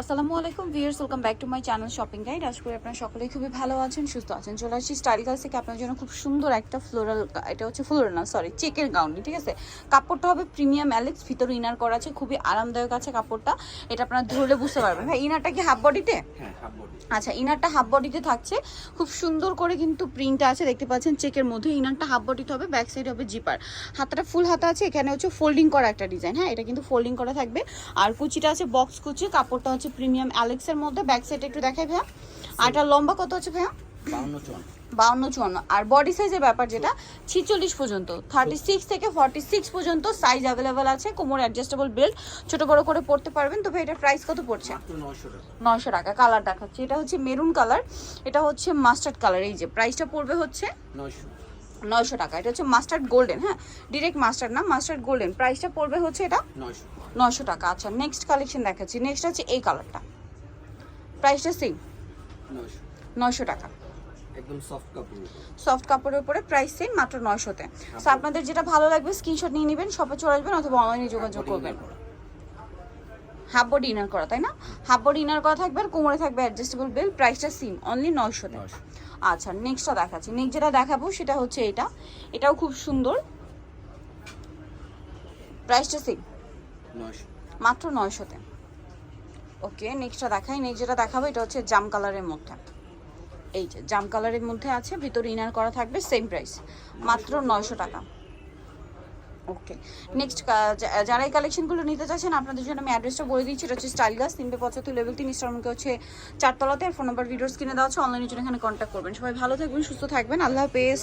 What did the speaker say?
আসসালামু আলাইকুম viewers welcome back to my channel shopping guide. আশা করি আপনারা সকলেই খুবই ভালো আছেন সুস্থ আছেন। চলে আসছি স্টাইল গার্লস থেকে। আপনার জন্য খুব সুন্দর একটা ফ্লোরাল এটা হচ্ছে ফ্লোরাল না সরি চেকের গাউনি ঠিক আছে? কাপড়টা হবে প্রিমিয়াম অ্যালেক্স ভিতরে ইনার করা আছে খুবই আরামদায়ক আছে কাপড়টা। এটা আপনারা ধরলে বুঝতে পারবেন। ভাই ইনারটা কি হাফ বডিতে হ্যাঁ আচ্ছা ইনারটা হাফ বডিতে থাকছে। খুব সুন্দর করে কিন্তু প্রিন্ট আছে দেখতে পাচ্ছেন চেকের মধ্যে। ইনারটা হাফ বডিতে হবে ব্যাক সাইড হবে জিপার হাতাটা ফুল হাতা আছে এখানে হচ্ছে ফোল্ডিং করা একটা ডিজাইন হ্যাঁ এটা কিন্তু ফোল্ডিং করা থাকবে। আর কুচিটা আছে বক্স কুচি কাপড়টা হচ্ছে প্রিমিয়াম অ্যালেক্সের মধ্যে ব্যাক সাইড একটু দেখাই ভাইয়া। আর এটা লম্বা কত হচ্ছে ভাইয়া? বাউন্ন চুয়ান্ন। আর বডি সাইজের ব্যাপার যেটা ছিচল্লিশ পর্যন্ত থার্টি সিক্স থেকে ফর্টি সিক্স পর্যন্ত সাইজ অ্যাভেলেবেল আছে কোমর অ্যাডজাস্টেবল বেল্ট ছোট বড় করে পড়তে পারবেন। তো ভাই এটার প্রাইস কত পড়ছে? নয়শো টাকা। কালার দেখাচ্ছে। এটা হচ্ছে মেরুন কালার এটা হচ্ছে মাস্টার্ড কালার এই যে প্রাইসটা পড়বে হচ্ছে নয়শো। টাকা। এটা হচ্ছে মাস্টার্ড গোল্ডেন হ্যাঁ? ডিরেক্ট মাস্টার্ড না মাস্টার্ড গোল্ডেন প্রাইসটা পড়বে হচ্ছে এটা নয়শো। নয়শো টাকা। আচ্ছা নেক্সট কালেকশন দেখাচ্ছি। নেক্সট হচ্ছে এই কালারটা প্রাইসটা সেম নয়শো। টাকা। একদম সফট কাপড় সফট কাপড়ের উপরে প্রাইস সেম মাত্র নয়শোতে। সো আপনাদের যেটা ভালো লাগবে স্ক্রিনশট নিয়ে নেবেন শপে চলে আসবেন অথবা অনলাইনে যোগাযোগ করবেন। হাফ বডি ইনার করা তাই না? হাফ বডি ইনার করা থাকবে আর কোমরে থাকবে অ্যাডজাস্টেবল বেল প্রাইসটা সিম অনলি নয়শোতে। আচ্ছা নেক্সটটা দেখাচ্ছি। নেক্সট যেটা দেখাবো সেটা হচ্ছে এটা। এটাও খুব সুন্দর। প্রাইসটা সেম মাত্র নয়শোতে। ওকে নেক্সটটা দেখাই। নেক্সট যেটা দেখাবো এটা হচ্ছে জাম কালারের মধ্যে। এই যে জাম কালারের মধ্যে আছে ভিতরে ইনার করা থাকবে সেম প্রাইস মাত্র নয়শো টাকা। ওকে নেক্সট যারা এই কালেকশনগুলো নিতে চাচ্ছেন আপনাদের জন্য আমি অ্যাড্রেসটা বলে দিচ্ছি। এটা হচ্ছে স্টাইল গাছ তিনটে পঁচাত্তর লেভেল তিন স্টারমুখে হচ্ছে চারতলাতে। আর ফোন নাম্বার ভিডিওস কিনে দেওয়া হচ্ছে অনলাইনের জন্য এখানে কন্ট্যাক্ট করবেন। সবাই ভালো থাকবেন সুস্থ থাকবেন। আল্লাহ হাফেজ।